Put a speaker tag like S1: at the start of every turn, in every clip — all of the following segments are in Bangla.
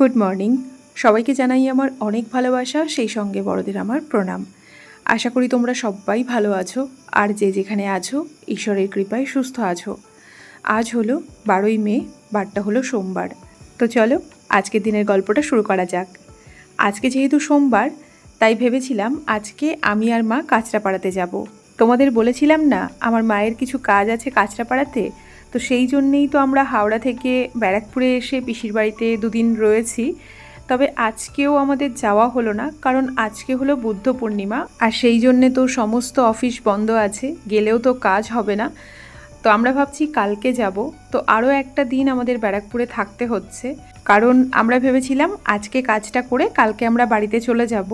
S1: গুড মর্নিং সবাইকে জানাই আমার অনেক ভালোবাসা, সেই সঙ্গে বড়দের আমার প্রণাম। আশা করি তোমরা সবাই ভালো আছো, আর যে যেখানে আছো, ঈশ্বরের কৃপায় সুস্থ আছো। আজ হলো বারোই মে, বারটা হলো সোমবার। তো চলো, আজকের দিনের গল্পটা শুরু করা যাক। আজকে যেহেতু সোমবার, তাই ভেবেছিলাম আজকে আমি আর মা কাঁচরাপাড়াতে যাব। তোমাদের বলেছিলাম না, আমার মায়ের কিছু কাজ আছে কাঁচরাপাড়াতে? তো সেই জন্যেই তো আমরা হাওড়া থেকে ব্যারাকপুরে এসে পিসির বাড়িতে দুদিন রয়েছি। তবে আজকেও আমাদের যাওয়া হলো না, কারণ আজকে হলো বুদ্ধ পূর্ণিমা, আর সেই জন্যে তো সমস্ত অফিস বন্ধ আছে, গেলেও তো কাজ হবে না। তো আমরা ভাবছি কালকে যাব। তো আরও একটা দিন আমাদের ব্যারাকপুরে থাকতে হচ্ছে, কারণ আমরা ভেবেছিলাম আজকে কাজটা করে কালকে আমরা বাড়িতে চলে যাব।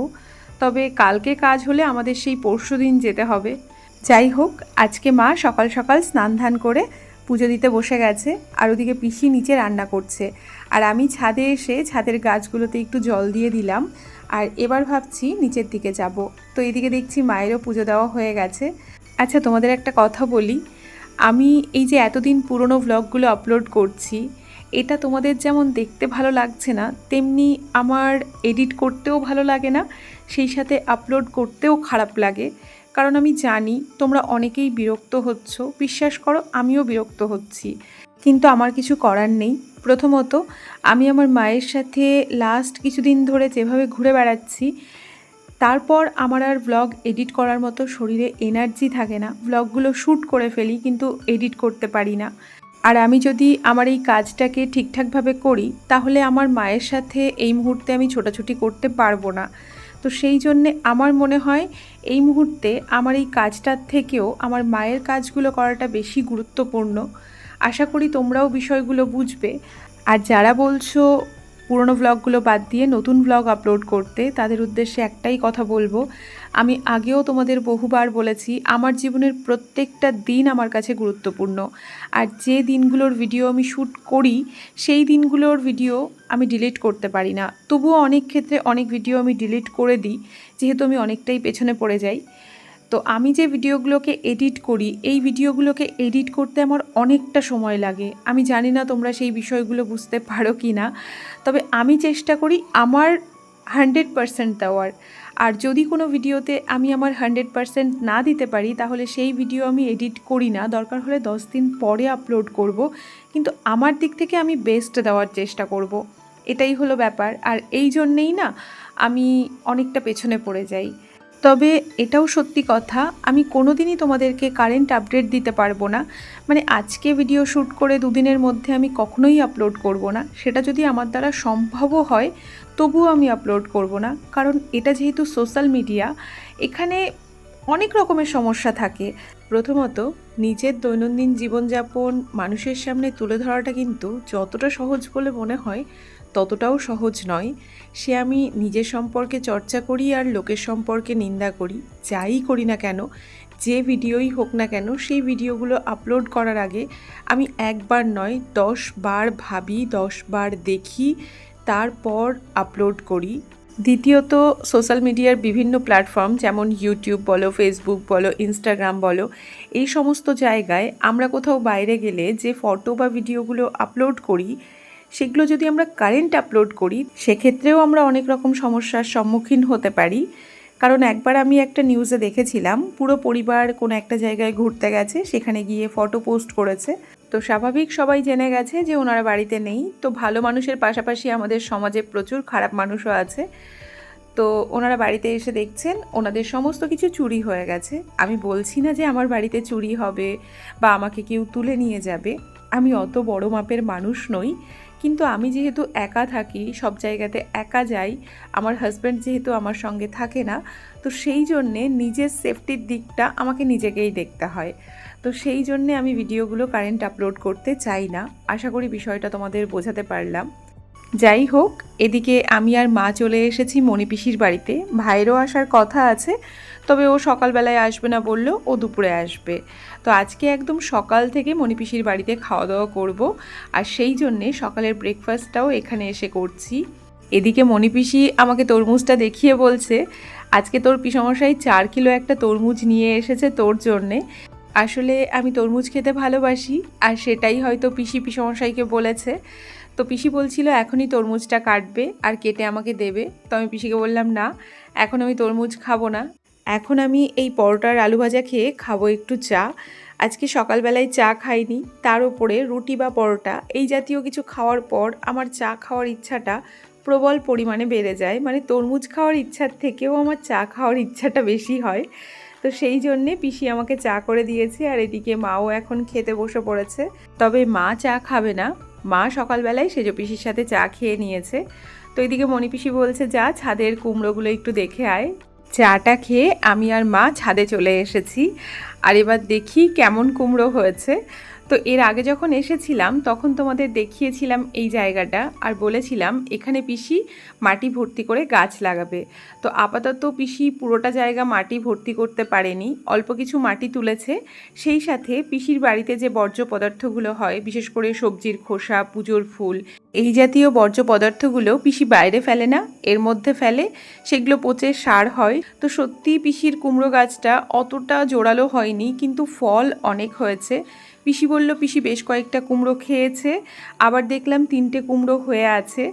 S1: তবে কালকে কাজ হলে আমাদের সেই পরশু দিন যেতে হবে। যাই হোক, আজকে মা সকাল সকাল স্নান ধান করে পুজো দিতে বসে গেছে আর ওদিকে পিসি নিচে রান্না করছে। আর আমি ছাদে এসে ছাদের গাছগুলোতে একটু জল দিয়ে দিলাম আর এবার ভাবছি নিচের দিকে যাব। তো এদিকে দেখছি মায়েরও পুজো দেওয়া হয়ে গেছে। আচ্ছা তোমাদের একটা কথা বলি। আমি এই যে এতদিন পুরনো ভ্লগগুলো আপলোড করছি, এটা তোমাদের যেমন দেখতে ভালো লাগছে না, তেমনি আমার এডিট করতেও ভালো লাগে না, সেই সাথে আপলোড করতেও খারাপ লাগে। কারণ আমি জানি তোমরা অনেকেই বিরক্ত হচ্ছ। বিশ্বাস করো, আমিও বিরক্ত হচ্ছি। কিন্তু আমার কিছু করার নেই। প্রথমত, আমি আমার মায়ের সাথে লাস্ট কিছুদিন ধরে যেভাবে ঘুরে বেড়াচ্ছি, তারপর আমার আর ব্লগ এডিট করার মতো শরীরে এনার্জি থাকে না। ব্লগগুলো শ্যুট করে ফেলি, কিন্তু এডিট করতে পারি না। আর আমি যদি আমার এই কাজটাকে ঠিকঠাকভাবে করি, তাহলে আমার মায়ের সাথে এই মুহূর্তে আমি ছোটাছুটি করতে পারব না। তো সেই জন্যে আমার মনে হয় এই মুহূর্তে আমার এই কাজটার থেকেও আমার মায়ের কাজগুলো করাটা বেশি গুরুত্বপূর্ণ। আশা করি তোমরাও বিষয়গুলো বুঝবে। আর যারা বলছো পুরনো ব্লগগুলো বাদ দিয়ে নতুন ব্লগ আপলোড করতে তাদের উদ্দেশ্যে একটাই কথা বলব। আমি আগেও তোমাদের বহুবার বলেছি, আমার জীবনের প্রত্যেকটা দিন আমার কাছে গুরুত্বপূর্ণ। আর যে দিনগুলোর ভিডিও আমি শ্যুট করি, সেই দিনগুলোর ভিডিও আমি ডিলিট করতে পারি না। তবুও অনেক ক্ষেত্রে অনেক ভিডিও আমি ডিলিট করে দিই, যেহেতু আমি অনেকটাই পেছনে পড়ে যাই। তো আমি যে ভিডিওগুলোকে এডিট করি, এই ভিডিওগুলোকে এডিট করতে আমার অনেকটা সময় লাগে। আমি জানি না তোমরা সেই বিষয়গুলো বুঝতে পারো কি না তবে আমি চেষ্টা করি আমার হান্ড্রেড পারসেন্ট দেওয়ার। আর যদি কোনো ভিডিওতে আমি আমার হান্ড্রেড পারসেন্ট না দিতে পারি, তাহলে সেই ভিডিও আমি এডিট করি না। দরকার হলে দশ দিন পরে আপলোড করব। কিন্তু আমার দিক থেকে আমি বেস্ট দেওয়ার চেষ্টা করব। এটাই হলো ব্যাপার। আর এই জন্যেই না আমি অনেকটা পেছনে পড়ে যাই। তবে এটাও সত্যি কথা, আমি কোনো দিনই তোমাদেরকে কারেন্ট আপডেট দিতে পারব না। মানে আজকে ভিডিও শ্যুট করে দুদিনের মধ্যে আমি কখনোই আপলোড করব না। সেটা যদি আমার দ্বারা সম্ভবও হয়, তবুও আমি আপলোড করব না। কারণ এটা যেহেতু সোশ্যাল মিডিয়া এখানে অনেক রকমের সমস্যা থাকে। প্রথমত, নিজের দৈনন্দিন জীবনযাপন মানুষের সামনে তুলে ধরাটা কিন্তু যতটা সহজ বলে মনে হয় ততটাও সহজ নয়। সে আমি নিজের সম্পর্কে চর্চা করি আর লোকের সম্পর্কে নিন্দা করি। যাই করি না কেন, যে ভিডিওই হোক না কেন, সেই ভিডিওগুলো আপলোড করার আগে আমি একবার নয়, দশ বার ভাবি, দশ বার দেখি, তারপর আপলোড করি। দ্বিতীয়ত, সোশ্যাল মিডিয়ার বিভিন্ন প্ল্যাটফর্ম যেমন ইউটিউব বলো, ফেসবুক বলো, ইনস্টাগ্রাম বলো, এই সমস্ত জায়গায় আমরা কোথাও বাইরে গেলে যে ফটো বা ভিডিওগুলো আপলোড করি সেগুলো যদি আমরা কারেন্ট আপলোড করি, সেক্ষেত্রেও আমরা অনেক রকম সমস্যার সম্মুখীন হতে পারি। কারণ একবার আমি একটা নিউজে দেখেছিলাম, পুরো পরিবার কোনো একটা জায়গায় ঘুরতে গেছে, সেখানে গিয়ে ফটো পোস্ট করেছে। তো স্বাভাবিক সবাই জেনে গেছে যে ওনারা বাড়িতে নেই। তো ভালো মানুষের পাশাপাশি আমাদের সমাজে প্রচুর খারাপ মানুষও আছে। তো ওনারা বাড়িতে এসে দেখছেন, ওনাদের সমস্ত কিছু চুরি হয়ে গেছে। আমি বলছি না যে আমার বাড়িতে চুরি হবে বা আমাকে কেউ তুলে নিয়ে যাবে। আমি অত বড় মাপের মানুষ নই। কিন্তু আমি যেহেতু একা থাকি, সব জায়গাতে একা যাই, আমার হাজব্যান্ড যেহেতু আমার সঙ্গে থাকে না, তো সেই জন্যে নিজের সেফটির দিকটা আমাকে নিজেকেই দেখতে হয়। তো সেই জন্যে আমি ভিডিওগুলো কারেন্ট আপলোড করতে চাই না। আশা করি বিষয়টা তোমাদের বোঝাতে পারলাম। যাই হোক, এদিকে আমি আর মা চলে এসেছি মণিপিসির বাড়িতে। ভাইয়েরও আসার কথা আছে। তবে ও সকালবেলায় আসবে না বলল ও দুপুরে আসবে। তো আজকে একদম সকাল থেকে মণিপিসির বাড়িতে খাওয়া দাওয়া করব আর সেই জন্যে সকালের ব্রেকফাস্টটাও এখানে এসে করছি। এদিকে মণিপিসি আমাকে তরমুজটা দেখিয়ে বলছে, আজকে তোর পিসমশাই চার কিলো একটা তরমুজ নিয়ে এসেছে তোর জন্যে। আসলে আমি তরমুজ খেতে ভালোবাসি আর সেটাই হয়তো পিসি পিসমশাইকে বলেছে। তো পিসি বলছিল, এখনই তরমুজটা কাটবে আর কেটে আমাকে দেবে। তো আমি পিসিকে বললাম, না, এখন আমি তরমুজ খাব না। এখন আমি এই পরোটার আলু ভাজা খেয়ে খাব একটু চা। আজকে সকালবেলায় চা খাইনি, তার উপরে রুটি বা পরোটা, এই জাতীয় কিছু খাওয়ার পর আমার চা খাওয়ার ইচ্ছাটা প্রবল পরিমাণে বেড়ে যায়। মানে তরমুজ খাওয়ার ইচ্ছার থেকেও আমার চা খাওয়ার ইচ্ছাটা বেশি হয়। তো সেই জন্যে পিসি আমাকে চা করে দিয়েছে, আর এদিকে মাও এখন খেতে বসে পড়েছে। তবে মা চা খাবে না, মা সকালবেলায় সেজো পিসির সাথে চা খেয়ে নিয়েছে। তো এদিকে মণি পিসি বলছে, যা ছাদের কুমড়োগুলো একটু দেখে আয়। চাটা খেয়ে আমি আর মা ছাদে চলে এসেছি। আর এবার দেখি কেমন কুমড়ো হয়েছে। তো এর আগে যখন এসেছিলাম, তখন তোমাদের দেখিয়েছিলাম এই জায়গাটা আর বলেছিলাম এখানে পিসি মাটি ভর্তি করে গাছ লাগাবে। তো আপাতত পিসি পুরোটা জায়গা মাটি ভর্তি করতে পারেনি, অল্প কিছু মাটি তুলেছে। সেই সাথে পিসির বাড়িতে যে বর্জ্য পদার্থগুলো হয়, বিশেষ করে সবজির খোসা, পুজোর ফুল, এই জাতীয় বর্জ্য পদার্থগুলো পিসি বাইরে ফেলে না, এর মধ্যে ফেলে, সেগুলো পচে সার হয়। তো সত্যি পিসির কুমড়ো গাছটা অতটা জোরালো হয়নি, কিন্তু ফল অনেক হয়েছে। পিসি বলল, পিসি বেশ কয়েকটা কুমড়ো খেয়েছে, আবার দেখলাম তিনটে কুমড়ো হয়ে আছে।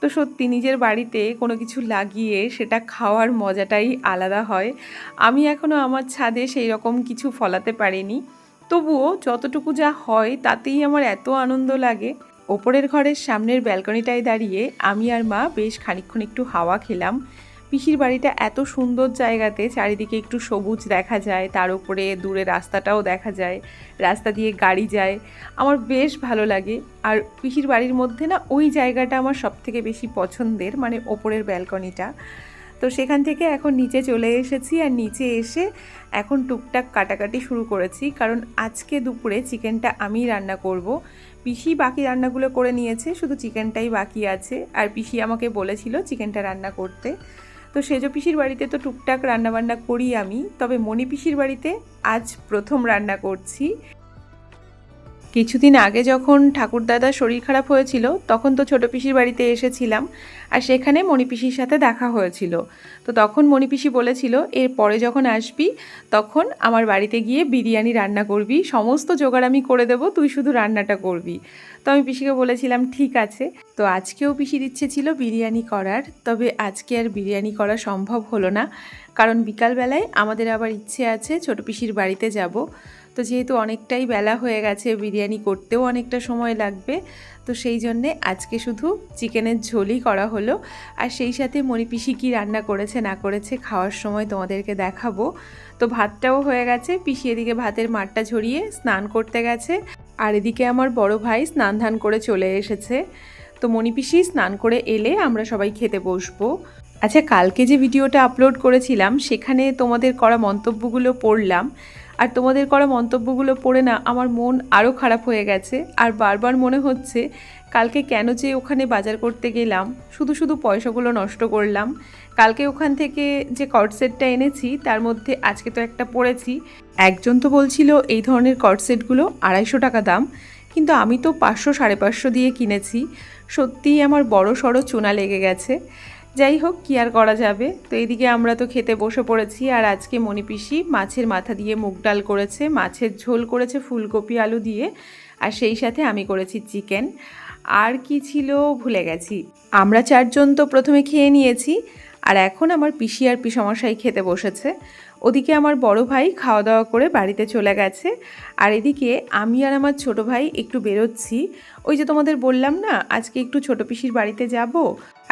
S1: তো সত্যি নিজের বাড়িতে কোনো কিছু লাগিয়ে সেটা খাওয়ার মজাটাই আলাদা হয়। আমি এখনও আমার ছাদে সেই রকম কিছু ফলাতে পারিনি। তবুও যতটুকু যা হয় তাতেই আমার এত আনন্দ লাগে। ওপরের ঘরের সামনের ব্যালকনিটায় দাঁড়িয়ে আমি আর মা বেশ খানিকক্ষণ একটু হাওয়া খেলাম। পিসির বাড়িটা এত সুন্দর জায়গাতে চারিদিকে একটু সবুজ দেখা যায়, তার উপরে দূরে রাস্তাটাও দেখা যায়, রাস্তা দিয়ে গাড়ি যায়। আমার বেশ ভালো লাগে। আর পিসির বাড়ির মধ্যে না ওই জায়গাটা আমার সবথেকে বেশি পছন্দের মানে ওপরের ব্যালকনিটা। তো সেখান থেকে এখন নিচে চলে এসেছি আর নিচে এসে এখন টুকটাক কাটাকাটি শুরু করেছি। কারণ আজকে দুপুরে চিকেনটা আমি রান্না করব। পিসি বাকি রান্নাগুলো করে নিয়েছে, শুধু চিকেনটাই বাকি আছে। আর পিসি আমাকে বলেছিল চিকেনটা রান্না করতে। তো সেজো পিসির বাড়িতে তো টুকটাক রান্নাবান্না করি আমি, তবে মণি পিসির বাড়িতে আজ প্রথম রান্না করছি। কিছুদিন আগে যখন ঠাকুরদাদার শরীর খারাপ হয়েছিল, তখন তো ছোটো পিসির বাড়িতে এসেছিলাম, আর সেখানে মণিপিসির সাথে দেখা হয়েছিল। তো তখন মণিপিসি বলেছিল, এর পরে যখন আসবি, তখন আমার বাড়িতে গিয়ে বিরিয়ানি রান্না করবি, সমস্ত জোগাড় আমি করে দেবো, তুই শুধু রান্নাটা করবি। তো আমি পিসিকে বলেছিলাম, ঠিক আছে। তো আজকেও পিসির ইচ্ছে ছিল বিরিয়ানি করার, তবে আজকে আর বিরিয়ানি করা সম্ভব হলো না। কারণ বিকালবেলায় আমাদের আবার ইচ্ছে আছে ছোটো পিসির বাড়িতে যাব। তো যেহেতু অনেকটাই বেলা হয়ে গেছে, বিরিয়ানি করতেও অনেকটা সময় লাগবে। তো সেই জন্যে আজকে শুধু চিকেনের ঝোলই করা হলো। আর সেই সাথে মণিপিসি কী রান্না করেছে, না করেছে খাওয়ার সময় তোমাদেরকে দেখাবো। তো ভাতটাও হয়ে গেছে, পিসি এদিকে ভাতের মাঠটা ঝরিয়ে স্নান করতে গেছে। আর এদিকে আমার বড় ভাই স্নান ধান করে চলে এসেছে। তো মণিপিসি স্নান করে এলে আমরা সবাই খেতে বসবো। আচ্ছা কালকে যে ভিডিওটা আপলোড করেছিলাম, সেখানে তোমাদের করা মন্তব্যগুলো পড়লাম। আর তোমাদের করা মন্তব্যগুলো পড়ে না, আমার মন আরও খারাপ হয়ে গেছে। আর বারবার মনে হচ্ছে, কালকে কেন যে ওখানে বাজার করতে গেলাম, শুধু শুধু পয়সাগুলো নষ্ট করলাম। কালকে ওখান থেকে যে কটসেটটা এনেছি, তার মধ্যে আজকে তো একটা পড়েছি। একজন তো বলছিল এই ধরনের কটসেটগুলো আড়াইশো টাকা দাম, কিন্তু আমি তো পাঁচশো, সাড়ে পাঁচশো দিয়ে কিনেছি। সত্যিই আমার বড় সড়ো চুনা লেগে গেছে। যাই হোক, কি আর করা যাবে? তো এদিকে আমরা তো খেতে বসে পড়েছি, আর আজকে মণিপিসি মাছের মাথা দিয়ে মুগ ডাল করেছে, মাছের ঝোল করেছে ফুলকপি আলু দিয়ে, আর সেই সাথে আমি করেছি চিকেন। আর কি ছিল ভুলে গেছি। আমরা চারজন তো প্রথমে খেয়ে নিয়েছি আর এখন আমার পিসি আর পিসমশাই খেতে বসেছে। ওদিকে আমার বড় ভাই খাওয়া দাওয়া করে বাড়িতে চলে গেছে। আর এদিকে আমি আর আমার ছোট ভাই একটু বেরোচ্ছি। ওই যে তোমাদের বললাম না, আজকে একটু ছোট পিসির বাড়িতে যাব।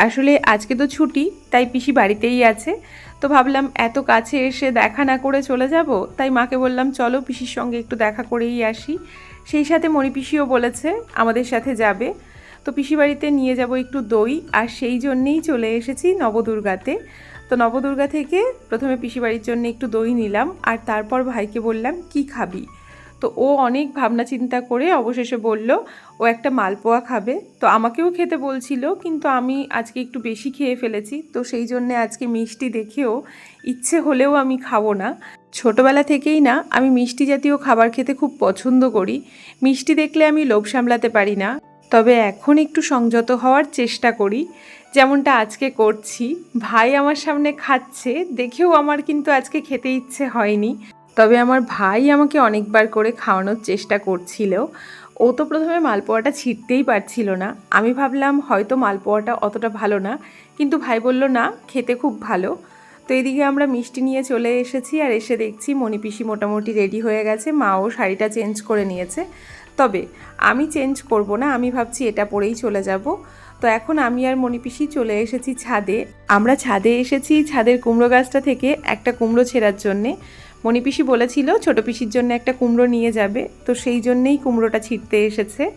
S1: আসলে আজকে তো ছুটি, তাই পিসি বাড়িতেই আছে। তো ভাবলাম এত কাছে এসে দেখা না করে চলে যাব, তাই মাকে বললাম, চলো পিসির সঙ্গে একটু দেখা করেই আসি। সেই সাথে মণি পিসিও বলেছে, আমাদের সাথে যাবে। তো পিসি বাড়িতে নিয়ে যাব একটু দই, আর সেই জন্যেই চলে এসেছি নবদুর্গাতে। তো নবদুর্গা থেকে প্রথমে পিসি বাড়ির জন্য একটু দই নিলাম, আর তারপর ভাইকে বললাম, কি খাবি? তো ও অনেক ভাবনা চিন্তা করে অবশেষে বলল, ও একটা মালপোয়া খাবে। তো আমাকেও খেতে বলছিল, কিন্তু আমি আজকে একটু বেশি খেয়ে ফেলেছি, তো সেই জন্যে আজকে মিষ্টি দেখেও ইচ্ছে হলেও আমি খাব না। ছোটোবেলা থেকেই না, আমি মিষ্টি জাতীয় খাবার খেতে খুব পছন্দ করি। মিষ্টি দেখলে আমি লোভ সামলাতে পারি না। তবে এখন একটু সংযত হওয়ার চেষ্টা করি। যেমনটা আজকে করছি। ভাই আমার সামনে খাচ্ছে। দেখেও আমার কিন্তু আজকে খেতে ইচ্ছে হয়নি। তবে আমার ভাই আমাকে অনেকবার করে খাওয়ানোর চেষ্টা করছিল। ও তো প্রথমে মালপোয়াটা ছিটতেই পারছিল না। আমি ভাবলাম, হয়তো মালপোয়াটা অতটা ভালো না। কিন্তু ভাই বলল, না, খেতে খুব ভালো। তো এদিকে আমরা মিষ্টি নিয়ে চলে এসেছি আর এসে দেখছি মণিপিসি মোটামুটি রেডি হয়ে গেছে। মাও শাড়িটা চেঞ্জ করে নিয়েছে। তবে আমি চেঞ্জ করব না, আমি ভাবছি এটা পরেই চলে যাব। তো এখন আমি আর মণিপিসি চলে এসেছি ছাদে। আমরা ছাদে এসেছি, ছাদের কুমড়ো গাছটা থেকে একটা কুমড়ো ছেঁড়ার জন্যে। মণিপিসি বলেছিল, ছোটো পিসির জন্য একটা কুমড়ো নিয়ে যাবে। তো সেই জন্যেই কুমড়োটা ছিঁড়তে এসেছে।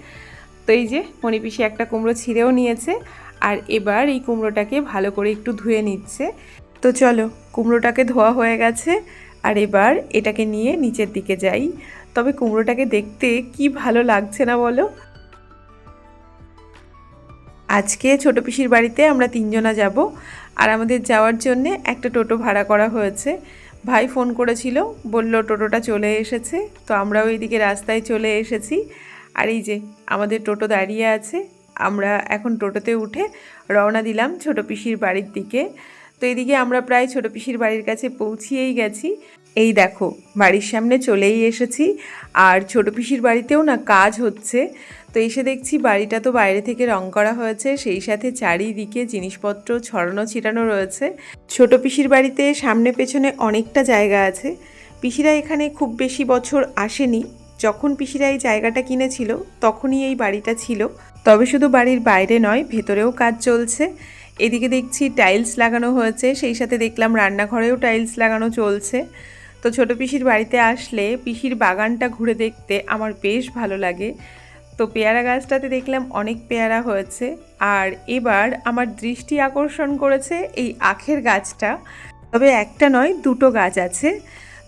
S1: তো এই যে মণিপিসি একটা কুমড়ো ছিঁড়েও নিয়েছে। আর এবার এই কুমড়োটাকে ভালো করে একটু ধুয়ে নিচ্ছে। তো চলো, কুমড়োটাকে ধোয়া হয়ে গেছে। আর এবার এটাকে নিয়ে নিচের দিকে যাই। তবে কুমড়োটাকে দেখতে কি ভালো লাগছে না বলো? আজকে ছোটো পিসির বাড়িতে আমরা তিনজনা যাব, আর আমাদের যাওয়ার জন্যে একটা টোটো ভাড়া করা হয়েছে। ভাই ফোন করেছিল, বলল টোটোটা চলে এসেছে, তো আমরাও এইদিকে রাস্তায় চলে এসেছি। আর এই যে, আমাদের টোটো দাঁড়িয়ে আছে, আমরা এখন টোটোতে উঠে রওনা দিলাম ছোটো পিসির বাড়ির দিকে। তো এদিকে আমরা প্রায় ছোটো পিসির বাড়ির কাছে পৌঁছিয়েই গেছি। এই দেখো, বাড়ির সামনে চলেই এসেছি। আর ছোটো পিসির বাড়িতেও না কাজ হচ্ছে। তো এসে দেখছি বাড়িটা তো বাইরে থেকে রং করা হয়েছে, সেই সাথে চারিদিকে জিনিসপত্র ছড়ানো ছিটানো রয়েছে। ছোট পিসির বাড়িতে সামনে পেছনে অনেকটা জায়গা আছে। পিসিরা এখানে খুব বেশি বছর আসেনি। যখন পিসিরা এই জায়গাটা কিনেছিল, তখনই এই বাড়িটা ছিল। তবে শুধু বাড়ির বাইরে নয়, ভেতরেও কাজ চলছে। এদিকে দেখছি টাইলস লাগানো হয়েছে, সেই সাথে দেখলাম রান্নাঘরেও টাইলস লাগানো চলছে। তো ছোট পিসির বাড়িতে আসলে পিসির বাগানটা ঘুরে দেখতে আমার বেশ ভালো লাগে। তো পেয়ারা গাছটাতে দেখলাম অনেক পেয়ারা হয়েছে। আর এবার আমার দৃষ্টি আকর্ষণ করেছে এই আখের গাছটা। তবে একটা নয়, দুটো গাছ আছে।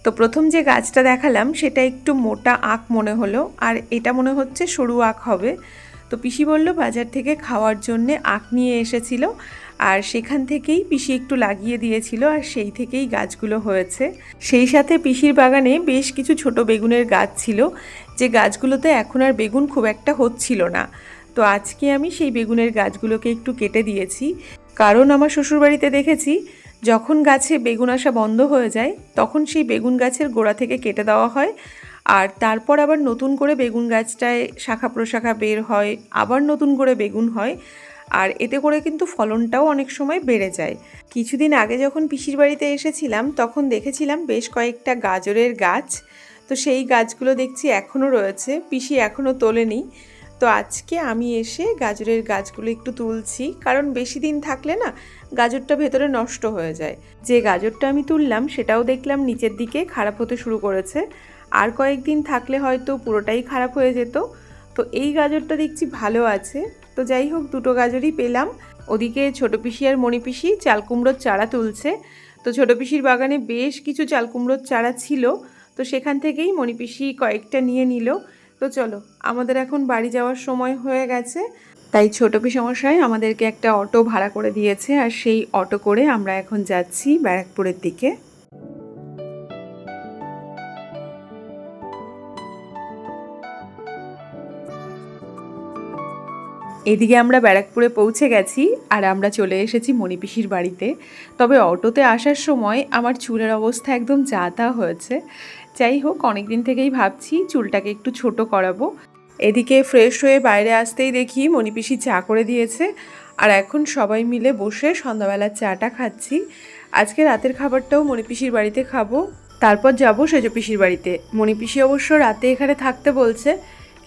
S1: তো প্রথম যে গাছটা দেখালাম সেটা একটু মোটা আখ মনে হলো। আর এটা মনে হচ্ছে সরু আখ হবে। তো পিসি বলল বাজার থেকে খাওয়ার জন্যে আখ নিয়ে এসেছিল আর সেখান থেকেই পিসি একটু লাগিয়ে দিয়েছিল আর সেই থেকেই গাছগুলো হয়েছে। সেই সাথে পিসির বাগানে বেশ কিছু ছোট বেগুনের গাছ ছিল, যে গাছগুলোতে এখন আর বেগুন খুব একটা হচ্ছিল না। তো আজকে আমি সেই বেগুনের গাছগুলোকে একটু কেটে দিয়েছি। কারণ আমার শ্বশুরবাড়িতে দেখেছি, যখন গাছে বেগুন আসা বন্ধ হয়ে যায়, তখন সেই বেগুন গাছের গোড়া থেকে কেটে দেওয়া হয় আর তারপর আবার নতুন করে বেগুন গাছটায় শাখা প্রশাখা বের হয়, আবার নতুন করে বেগুন হয়। আর এতে করে কিন্তু ফলনটাও অনেক সময় বেড়ে যায়। কিছুদিন আগে যখন পিসির বাড়িতে এসেছিলাম, তখন দেখেছিলাম বেশ কয়েকটা গাজরের গাছ। তো সেই গাছগুলো দেখছি এখনও রয়েছে, পিসি এখনও তোলেনি। তো আজকে আমি এসে গাজরের গাছগুলো একটু তুলছি, কারণ বেশি দিন থাকলে না গাজরটা ভেতরে নষ্ট হয়ে যায়। যে গাজরটা আমি তুললাম, সেটাও দেখলাম নিচের দিকে খারাপ হতে শুরু করেছে। আর কয়েকদিন থাকলে হয়তো পুরোটাই খারাপ হয়ে যেত। তো এই গাজরটা দেখছি ভালো আছে। তো যাই হোক, দুটো গাজরই পেলাম। ওদিকে ছোটো পিসি আর মণি পিসি চাল কুমড়োর চারা তুলছে। তো ছোটো পিসির বাগানে বেশ কিছু চাল কুমড়োর চারা ছিল। তো সেখান থেকেই মণিপিসি কয়েকটা নিয়ে নিল। তো চলো, আমাদের এখন বাড়ি যাওয়ার সময় হয়ে গেছে। তাই ছোট পিসমশাই আমাদেরকে একটা অটো ভাড়া করে দিয়েছে। আর সেই অটো করে আমরা এখন যাচ্ছি ব্যারাকপুরের দিকে। এদিকে আমরা ব্যারাকপুরে পৌঁছে গেছি আর আমরা চলে এসেছি মণিপিসির বাড়িতে। তবে অটোতে আসার সময় আমার চুলের অবস্থা একদম যা তা হয়েছে। যাই হোক অনেক দিন থেকেই ভাবছি চুলটাকে একটু ছোট করাবো। এদিকে ফ্রেশ হয়ে বাইরে আসতেই দেখি মণিপিসি চা করে দিয়েছে। আর এখন সবাই মিলে বসে সন্ধ্যাবেলার চাটা খাচ্ছি। আজকে রাতের খাবারটাও মণিপিসির বাড়িতে খাব। তারপর যাব সেজো পিসির বাড়িতে। মণিপিসি অবশ্য রাতে এখানে থাকতে বলছে।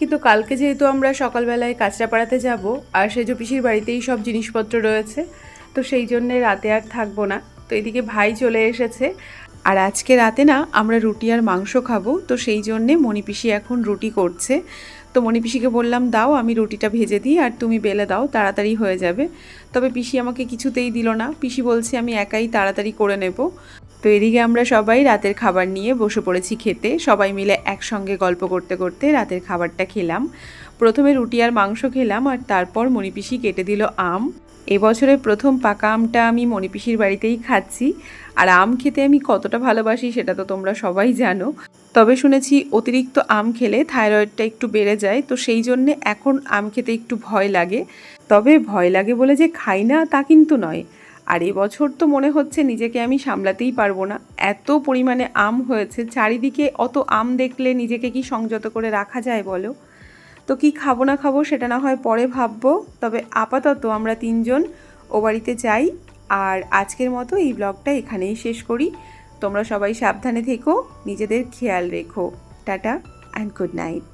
S1: কিন্তু কালকে যেহেতু আমরা সকালবেলায় কাঁচরাপাড়াতে যাব, আর সেজো পিসির বাড়িতেই সব জিনিসপত্র রয়েছে, তো সেই জন্যে রাতে আর থাকব না। তো এদিকে ভাই চলে এসেছে। আর আজকে রাতে না আমরা রুটি আর মাংস খাব, তো সেই জন্যে মণিপিসি এখন রুটি করছে। তো মণিপিসিকে বললাম, দাও, আমি রুটিটা ভেজে দিই, আর তুমি বেলে দাও, তাড়াতাড়ি হয়ে যাবে। তবে পিসি আমাকে কিছুতেই দিল না। পিসি বলছে, আমি একাই তাড়াতাড়ি করে নেব। তো এদিকে আমরা সবাই রাতের খাবার নিয়ে বসে পড়েছি খেতে। সবাই মিলে একসঙ্গে গল্প করতে করতে রাতের খাবারটা খেলাম। প্রথমে রুটি আর মাংস খেলাম আর তারপর মণিপিসি কেটে দিল আম। এবছরের প্রথম পাকা আমটা আমি মণিপিসির বাড়িতেই খাচ্ছি। আর আম খেতে আমি কতটা ভালোবাসি সেটা তো তোমরা সবাই জানো। তবে শুনেছি অতিরিক্ত আম খেলে থাইরয়েডটা একটু বেড়ে যায়, তো সেই জন্যে এখন আম খেতে একটু ভয় লাগে। তবে ভয় লাগে বলে যে খাই না তা কিন্তু নয়। আর এবছর তো মনে হচ্ছে নিজেকে আমি সামলাতেই পারব না। এত পরিমাণে আম হয়েছে, চারিদিকে অত আম দেখলে নিজেকে কি সংযত করে রাখা যায় বলো? তো কি খাব না খাব সেটা না হয় পরে ভাববো, তবে আপাতত আমরা তিনজন ও বাড়িতে যাই। আর আজকের মতো এই ব্লগটা এখানেই শেষ করি। তোমরা সবাই সাবধানে থেকো, নিজেদের খেয়াল রেখো। Tata and good night